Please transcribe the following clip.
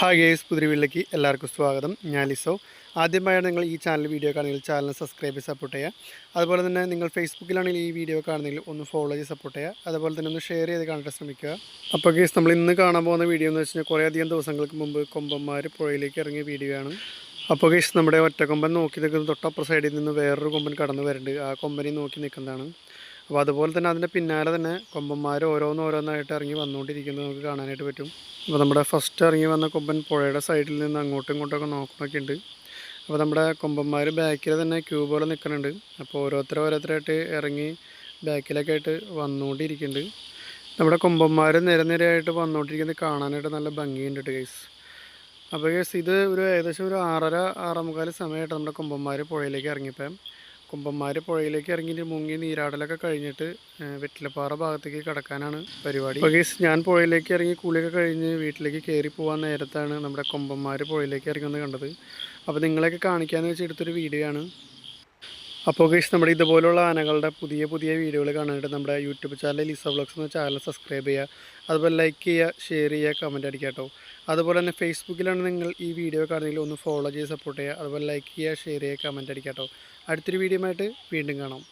Hi guys പുതിരിവിലേക്ക് എല്ലാവർക്കും സ്വാഗതം. ഞാൻ ലിസോ. ആദ്യമായാണ് നിങ്ങൾ ഈ ചാനൽ വീഡിയോ കാണുന്നെങ്കിൽ ചാനൽ സബ്സ്ക്രൈബ് ചെയ്ത് സപ്പോർട്ട് ചെയ്യുക. അതുപോലെ തന്നെ നിങ്ങൾ ഫേസ്ബുക്കിലാണെങ്കിൽ ഈ വീഡിയോ കാണുന്നെങ്കിൽ ഒന്ന് ഫോളോ ചെയ്ത് സപ്പോർട്ട് ചെയ്യുക. അതുപോലെ തന്നെ ഒന്ന് ഷെയർ ചെയ്ത് കാണാൻ ശ്രമിക്കുക. അപ്പോൾ ഗേസ് നമ്മൾ ഇന്ന് കാണാൻ പോകുന്ന വീഡിയോ എന്ന് വെച്ച് കഴിഞ്ഞാൽ കുറേ അധികം ദിവസങ്ങൾക്ക് മുമ്പ് കൊമ്പന്മാർ പുഴയിലേക്ക് ഇറങ്ങിയ വീഡിയോ ആണ്. അപ്പോൾ ഗേസ് നമ്മുടെ ഒറ്റക്കൊമ്പൻ നോക്കി നിൽക്കുന്ന തൊട്ടപ്പുറ സൈഡിൽ നിന്ന് വേറൊരു കൊമ്പൻ കടന്നു വരുന്നുണ്ട് ആ കൊമ്പനെ നോക്കി നിൽക്കുന്നതാണ്. അപ്പോൾ അതുപോലെ തന്നെ അതിന്റെ പിന്നാലെ തന്നെ കൊമ്പന്മാർ ഓരോന്ന് ഓരോന്നായിട്ട് ഇറങ്ങി വന്നുകൊണ്ടിരിക്കുന്നത് നമുക്ക് കാണാനായിട്ട് പറ്റും. അപ്പോൾ നമ്മുടെ ഫസ്റ്റ് ഇറങ്ങി വന്ന കൊമ്പൻ പുഴയുടെ സൈഡിൽ നിന്ന് അങ്ങോട്ടും ഇങ്ങോട്ടൊക്കെ നോക്കണമൊക്കെ ഉണ്ട് അപ്പോൾ നമ്മുടെ കൊമ്പന്മാർ ബാക്കിൽ തന്നെ ക്യൂ പോലെ നിൽക്കുന്നുണ്ട്. അപ്പോൾ ഓരോരുത്തർ ഓരോരുത്തരായിട്ട് ഇറങ്ങി ബാക്കിലൊക്കെ ആയിട്ട് വന്നുകൊണ്ടിരിക്കുന്നുണ്ട്. നമ്മുടെ കൊമ്പന്മാർ നിരനിരയായിട്ട് വന്നുകൊണ്ടിരിക്കുന്നത് കാണാനായിട്ട് നല്ല ഭംഗിയുണ്ട് ഗൈസ് അപ്പോൾ ഗൈസ് ഇത് ഒരു ഏകദേശം ഒരു ആറര ആറേമുക്കാൽ സമയമായിട്ട് നമ്മുടെ കൊമ്പന്മാർ പുഴയിലേക്ക് ഇറങ്ങിയപ്പോൾ. കുമ്പന്മാർ പുഴയിലേക്ക് ഇറങ്ങിയിട്ട് മുങ്ങി നീരാടലൊക്കെ കഴിഞ്ഞിട്ട് വെറ്റിലപ്പാറ ഭാഗത്തേക്ക് കടക്കാനാണ് പരിപാടി. അപ്പോൾ ഗീസ് ഞാൻ പുഴയിലേക്ക് ഇറങ്ങി കൂലിയൊക്കെ കഴിഞ്ഞ് വീട്ടിലേക്ക് കയറി പോകാൻ നേരത്താണ് നമ്മുടെ കൊമ്പന്മാർ പുഴയിലേക്ക് ഇറങ്ങുന്നത് കണ്ടത്. അപ്പോൾ നിങ്ങളെയൊക്കെ കാണിക്കാമെന്ന് വെച്ച് എടുത്തൊരു വീഡിയോ ആണ്. അപ്പോൾ ഗൈസ് നമ്മുടെ ഇതുപോലുള്ള ആനകളുടെ പുതിയ പുതിയ വീഡിയോകൾ കാണാനായിട്ട് നമ്മുടെ യൂട്യൂബ് ചാനൽ ലിസ വ്ളോഗ്സ് എന്ന ചാനൽ സബ്സ്ക്രൈബ് ചെയ്യുക. അതുപോലെ ലൈക്ക് ചെയ്യുക ഷെയർ ചെയ്യുക കമന്റ് അടിക്കുക കേട്ടോ. അതുപോലെ തന്നെ ഫേസ്ബുക്കിലാണ് നിങ്ങൾ ഈ വീഡിയോ കാണുന്നെങ്കിൽ ഒന്ന് ഫോളോ ചെയ്ത് സപ്പോർട്ട് ചെയ്യുക. അതുപോലെ ലൈക്ക് ചെയ്യുക ഷെയർ ചെയ്യുക കമന്റ് അടിക്കുക കേട്ടോ. അടുത്തൊരു വീഡിയോ ആയിട്ട് വീണ്ടും കാണാം.